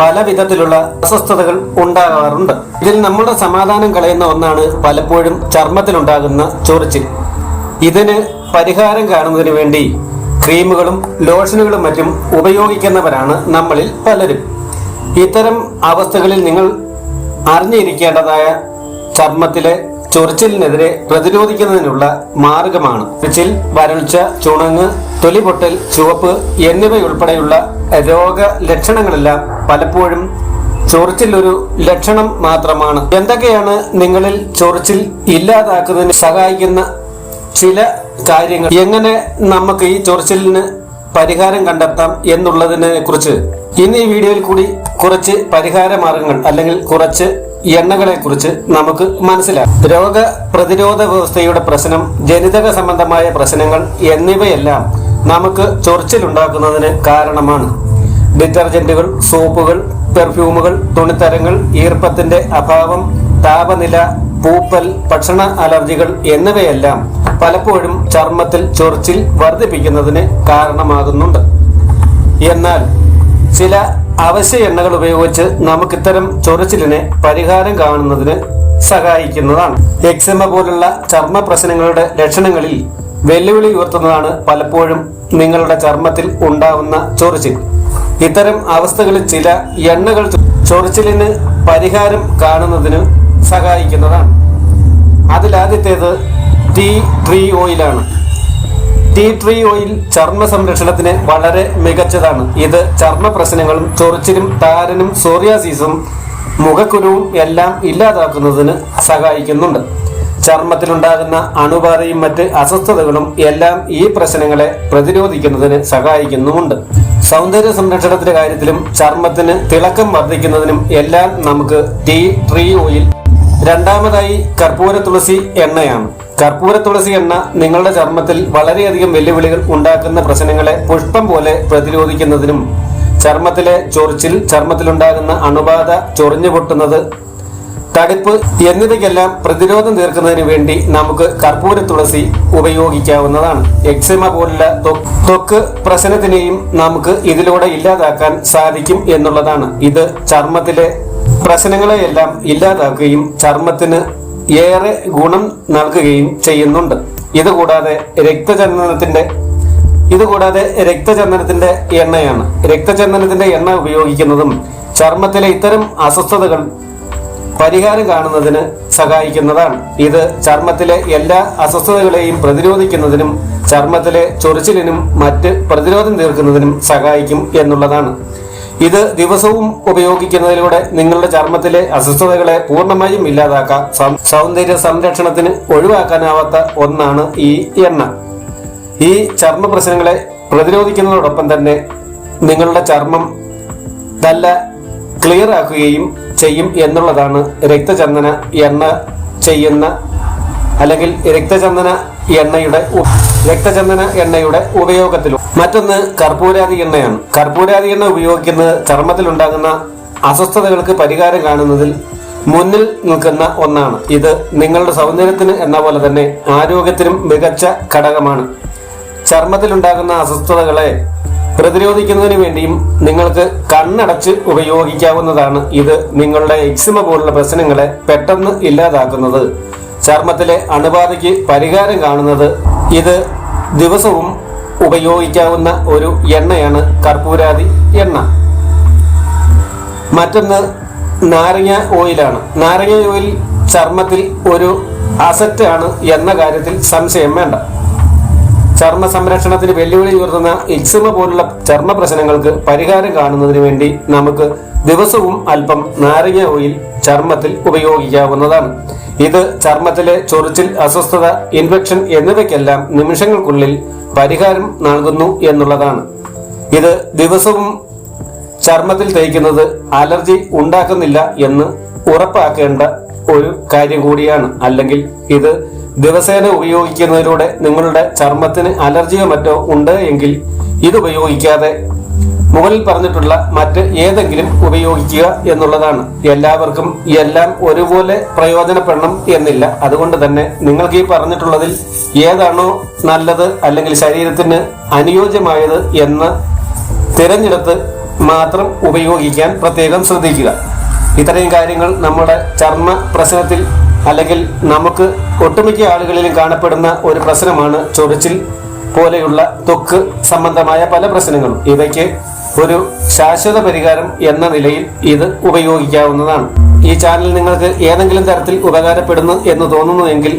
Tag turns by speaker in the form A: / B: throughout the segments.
A: പല വിധത്തിലുള്ള അസ്വസ്ഥതകൾ ഉണ്ടാകാറുണ്ട്. ഇതിൽ നമ്മുടെ സമാധാനം കളയുന്ന ഒന്നാണ് പലപ്പോഴും ചർമ്മത്തിലുണ്ടാകുന്ന ചൊറിച്ചിൽ. ഇതിന് പരിഹാരം കാണുന്നതിന് വേണ്ടി ക്രീമുകളും ലോഷനുകളും മറ്റും ഉപയോഗിക്കുന്നവരാണ് നമ്മളിൽ പലരും. ഇത്തരം അവസ്ഥകളിൽ നിങ്ങൾ അറിഞ്ഞിരിക്കേണ്ടതായ ചർമ്മത്തിലെ ചൊറിച്ചിലിനെതിരെ പ്രതിരോധിക്കുന്നതിനുള്ള മാർഗമാണ്. ചൊറിച്ചിൽ വരൾച്ച ചുണങ്ങ് തൊലിപൊട്ടൽ ചുവപ്പ് എന്നിവയുൾപ്പെടെയുള്ള രോഗ ലക്ഷണങ്ങളെല്ലാം പലപ്പോഴും ചൊറിച്ചിൽ ഒരു ലക്ഷണം മാത്രമാണ്. എന്തൊക്കെയാണ് നിങ്ങളിൽ ചൊറിച്ചിൽ ഇല്ലാതാക്കുന്നതിന് സഹായിക്കുന്ന ചില കാര്യങ്ങൾ? എങ്ങനെ നമുക്ക് ഈ ചൊറിച്ചിലിന് പരിഹാരം കണ്ടെത്താം എന്നുള്ളതിനെ കുറിച്ച്? ഇന്ന് ഈ വീഡിയോയിൽ കൂടി കുറച്ച് പരിഹാര മാർഗങ്ങൾ അല്ലെങ്കിൽ കുറച്ച് എണ്ണകളെ കുറിച്ച് നമുക്ക് മനസ്സിലാക്കാം. രോഗ പ്രതിരോധ വ്യവസ്ഥയുടെ പ്രശ്നം ജനിതക സംബന്ധമായ പ്രശ്നങ്ങൾ എന്നിവയെല്ലാം നമുക്ക് ചൊറിച്ചിലുണ്ടാക്കുന്നതിന് കാരണമാണ്. ഡിറ്റർജന്റുകൾ സോപ്പുകൾ പെർഫ്യൂമുകൾ തുണിത്തരങ്ങൾ ഈർപ്പത്തിന്റെ അഭാവം താപനില പൂപ്പൽ ഭക്ഷണ അലർജികൾ എന്നിവയെല്ലാം പലപ്പോഴും ചർമ്മത്തിൽ ചൊറിച്ചിൽ വർദ്ധിപ്പിക്കുന്നതിന് കാരണമാകുന്നുണ്ട്. എന്നാൽ ചില അവശ്യ എണ്ണകൾ ഉപയോഗിച്ച് നമുക്ക് ഇത്തരം ചൊറിച്ചിലിനെ പരിഹാരം കാണുന്നതിന് സഹായിക്കുന്നതാണ്. എക്സിമ പോലുള്ള ചർമ്മ പ്രശ്നങ്ങളുടെ ലക്ഷണങ്ങളിൽ വെല്ലുവിളി ഉയർത്തുന്നതാണ് പലപ്പോഴും നിങ്ങളുടെ ചർമ്മത്തിൽ ഉണ്ടാവുന്ന ചൊറിച്ചിൽ. ഇത്തരം അവസ്ഥകളിൽ ചില എണ്ണകൾ ചൊറിച്ചിലിന് പരിഹാരം കാണുന്നതിന് സഹായിക്കുന്നതാണ്. അതിലാദ്യത്തേത് ടീ ട്രീ ഓയിലാണ് ടീ ട്രീ ഓയിൽ ചർമ്മ സംരക്ഷണത്തിന് വളരെ മികച്ചതാണ്. ഇത് ചർമ്മ പ്രശ്നങ്ങളും ചൊറിച്ചിലും താരനും സോറിയാസിസും മുഖക്കുരുവും എല്ലാം ഇല്ലാതാക്കുന്നതിന് സഹായിക്കുന്നുണ്ട്. ചർമ്മത്തിലുണ്ടാകുന്ന അണുബാധയും മറ്റ് അസ്വസ്ഥതകളും എല്ലാം ഈ പ്രശ്നങ്ങളെ പ്രതിരോധിക്കുന്നതിന് സഹായിക്കുന്നുമുണ്ട്. സൗന്ദര്യ സംരക്ഷണത്തിന്റെ കാര്യത്തിലും ചർമ്മത്തിന് തിളക്കം വർദ്ധിക്കുന്നതിനും എല്ലാം നമുക്ക് ടീ ട്രീ ഓയിൽ രണ്ടാമതായി കർപ്പൂര തുളസി എണ്ണയാണ്. കർപ്പൂര തുളസി എണ്ണ നിങ്ങളുടെ ചർമ്മത്തിൽ വളരെയധികം വെല്ലുവിളികൾ ഉണ്ടാക്കുന്ന പ്രശ്നങ്ങളെ പുഷ്പം പോലെ പ്രതിരോധിക്കുന്നതിനും ചർമ്മത്തിലെ ചൊറിച്ചിൽ ചർമ്മത്തിലുണ്ടാകുന്ന അണുബാധ ചൊറിഞ്ഞു പൊട്ടുന്നത് തടിപ്പ് എന്നിവയ്ക്കെല്ലാം പ്രതിരോധം തീർക്കുന്നതിന് വേണ്ടി നമുക്ക് കർപ്പൂര തുളസി ഉപയോഗിക്കാവുന്നതാണ്. എക്സിമ പോലുള്ള ത്വ- ത്വക്ക് പ്രശ്നത്തിനെയും നമുക്ക് ഇതിലൂടെ ഇല്ലാതാക്കാൻ സാധിക്കും എന്നുള്ളതാണ്. ഇത് ചർമ്മത്തിലെ പ്രശ്നങ്ങളെയെല്ലാം ഇല്ലാതാക്കുകയും ചർമ്മത്തിന് ഏറെ ഗുണം നൽകുകയും ചെയ്യുന്നുണ്ട്. ഇതുകൂടാതെ രക്തചന്ദനത്തിന്റെ ഇതുകൂടാതെ രക്തചന്ദനത്തിന്റെ എണ്ണയാണ്. രക്തചന്ദനത്തിന്റെ എണ്ണ ഉപയോഗിക്കുന്നതും ചർമ്മത്തിലെ ഇത്തരം അസ്വസ്ഥതകൾ പരിഹാരം കാണുന്നതിന് സഹായിക്കുന്നതാണ്. ഇത് ചർമ്മത്തിലെ എല്ലാ അസ്വസ്ഥതകളെയും പ്രതിരോധിക്കുന്നതിനും ചർമ്മത്തിലെ ചൊറിച്ചിലിനും മറ്റ് പ്രതിരോധം തീർക്കുന്നതിനും സഹായിക്കും എന്നുള്ളതാണ്. ഇത് ദിവസവും ഉപയോഗിക്കുന്നതിലൂടെ നിങ്ങളുടെ ചർമ്മത്തിലെ അസ്വസ്ഥതകളെ പൂർണമായും ഇല്ലാതാക്കാം. സൗന്ദര്യ സംരക്ഷണത്തിന് ഒഴിവാക്കാനാവാത്ത ഒന്നാണ് ഈ എണ്ണ. ഈ ചർമ്മ പ്രശ്നങ്ങളെ പ്രതിരോധിക്കുന്നതോടൊപ്പം തന്നെ നിങ്ങളുടെ ചർമ്മം നല്ല ക്ലിയർ ആക്കുകയും ചെയ്യും എന്നുള്ളതാണ് രക്തചന്ദന എണ്ണ ചെയ്യുന്ന അല്ലെങ്കിൽ രക്തചന്ദന എണ്ണയുടെ രക്തചന്ദന എണ്ണയുടെ ഉപയോഗത്തിലും. മറ്റൊന്ന് കർപ്പൂരാതി എണ്ണയാണ്. കർപ്പൂരാതി എണ്ണ ഉപയോഗിക്കുന്നത് ചർമ്മത്തിൽ ഉണ്ടാകുന്ന അസ്വസ്ഥതകൾക്ക് പരിഹാരം കാണുന്നതിൽ മുന്നിൽ നിൽക്കുന്ന ഒന്നാണ്. ഇത് നിങ്ങളുടെ സൗന്ദര്യത്തിന് എന്ന പോലെ തന്നെ ആരോഗ്യത്തിനും മികച്ച ഘടകമാണ്. ചർമ്മത്തിലുണ്ടാകുന്ന അസ്വസ്ഥതകളെ പ്രതിരോധിക്കുന്നതിന് വേണ്ടിയും നിങ്ങൾക്ക് കണ്ണടച്ച് ഉപയോഗിക്കാവുന്നതാണ് ഇത് നിങ്ങളുടെ എക്സിമ പോലുള്ള പ്രശ്നങ്ങളെ പെട്ടെന്ന് ഇല്ലാതാക്കുന്നത്. ചർമ്മത്തിലെ അണുബാധയ്ക്ക് പരിഹാരം കാണുന്നത് ഇത് ദിവസവും ഉപയോഗിക്കാവുന്ന ഒരു എണ്ണയാണ് കർപ്പൂരാതി എണ്ണ. മറ്റൊന്ന് നാരങ്ങ ഓയിലാണ്. നാരങ്ങ ഓയിൽ ചർമ്മത്തിൽ ഒരു അസറ്റാണ് എന്ന കാര്യത്തിൽ സംശയം വേണ്ട. ചർമ്മ സംരക്ഷണത്തിന് വെല്ലുവിളി ഉയർത്തുന്ന എക്സിമ പോലുള്ള ചർമ്മ പ്രശ്നങ്ങൾക്ക് പരിഹാരം കാണുന്നതിന് വേണ്ടി നമുക്ക് ദിവസവും അല്പം നാരങ്ങ ഓയിൽ ചർമ്മത്തിൽ ഉപയോഗിക്കാവുന്നതാണ്. ഇത് ചർമ്മത്തിലെ ചൊറിച്ചിൽ അസ്വസ്ഥത ഇൻഫെക്ഷൻ എന്നിവയ്ക്കെല്ലാം നിമിഷങ്ങൾക്കുള്ളിൽ പരിഹാരം നൽകുന്നു എന്നുള്ളതാണ്. ഇത് ദിവസവും ചർമ്മത്തിൽ തേക്കുന്നത് അലർജി ഉണ്ടാക്കുന്നില്ല എന്ന് ഉറപ്പാക്കേണ്ട ഒരു കാര്യം കൂടിയാണ്. അല്ലെങ്കിൽ ഇത് ദിവസേന ഉപയോഗിക്കുന്നതിലൂടെ നിങ്ങളുടെ ചർമ്മത്തിന് അലർജിയോ മറ്റോ ഉണ്ട് എങ്കിൽ ഇത് ഉപയോഗിക്കാതെ മുകളിൽ പറഞ്ഞിട്ടുള്ള മറ്റ് ഏതെങ്കിലും ഉപയോഗിക്കുക എന്നുള്ളതാണ്. എല്ലാവർക്കും എല്ലാം ഒരുപോലെ പ്രയോജനപ്പെടണം എന്നില്ല. അതുകൊണ്ട് തന്നെ നിങ്ങൾക്ക് ഈ പറഞ്ഞിട്ടുള്ളതിൽ ഏതാണോ നല്ലത് അല്ലെങ്കിൽ ശരീരത്തിന് അനുയോജ്യമായത് എന്ന് തിരഞ്ഞെടുത്ത് മാത്രം ഉപയോഗിക്കാൻ പ്രത്യേകം ശ്രദ്ധിക്കുക. ഇത്രയും കാര്യങ്ങൾ നമ്മുടെ ചർമ്മ പ്രശ്നത്തിൽ അല്ലെങ്കിൽ നമുക്ക് ഒട്ടുമിക്ക ആളുകളിലും കാണപ്പെടുന്ന ഒരു പ്രശ്നമാണ് ചൊറിച്ചിൽ പോലെയുള്ള ത്വക്ക് സംബന്ധമായ പല പ്രശ്നങ്ങളും. ഇവയ്ക്ക് ഒരു ശാശ്വത പരിഹാരം എന്ന നിലയിൽ ഇത് ഉപയോഗിക്കാവുന്നതാണ്. ഈ ചാനൽ നിങ്ങൾക്ക് ഏതെങ്കിലും തരത്തിൽ ഉപകാരപ്പെടുന്നു എന്ന് തോന്നുന്നുവെങ്കിൽ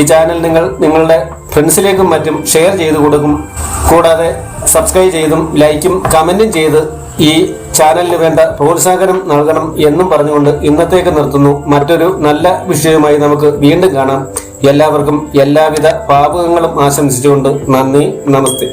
A: ഈ ചാനൽ നിങ്ങൾ നിങ്ങളുടെ ഫ്രണ്ട്സിലേക്കും മറ്റും ഷെയർ ചെയ്തു കൊടുക്കും. കൂടാതെ സബ്സ്ക്രൈബ് ചെയ്തും ലൈക്കും കമന്റും ചെയ്ത് ഈ ചാനലിന് വേണ്ട പ്രോത്സാഹനം നൽകണം എന്നും പറഞ്ഞുകൊണ്ട് ഇന്നത്തേക്ക് നിർത്തുന്നു. മറ്റൊരു നല്ല വിഷയവുമായി നമുക്ക് വീണ്ടും കാണാം. എല്ലാവർക്കും എല്ലാവിധ പാപകങ്ങളും ആശംസിച്ചുകൊണ്ട് നന്ദി നമസ്തേ.